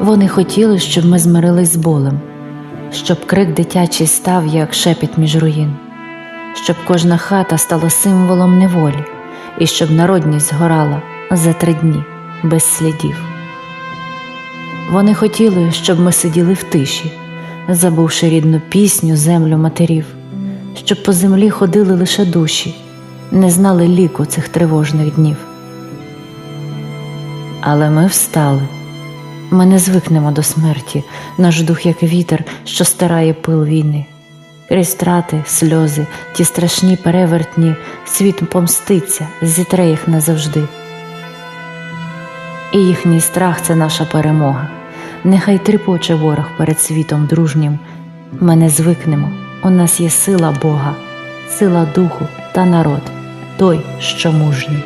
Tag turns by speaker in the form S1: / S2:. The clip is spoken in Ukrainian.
S1: Вони хотіли, щоб ми змирились з болем, щоб крик дитячий став, як шепіт між руїн, щоб кожна хата стала символом неволі, і щоб народність згорала за три дні без слідів. Вони хотіли, щоб ми сиділи в тиші, забувши рідну пісню, землю матерів, щоб по землі ходили лише душі, не знали ліку цих тривожних днів. Але ми встали. Ми не звикнемо до смерті, наш дух, як вітер, що стирає пил війни. Крізь страти, сльози, ті страшні перевертні, світ помститься, зітре їх назавжди. І їхній страх це наша перемога. Нехай тріпоче ворог перед світом дружнім. Ми не звикнемо, у нас є сила Бога, сила духу та народ, той, що мужній.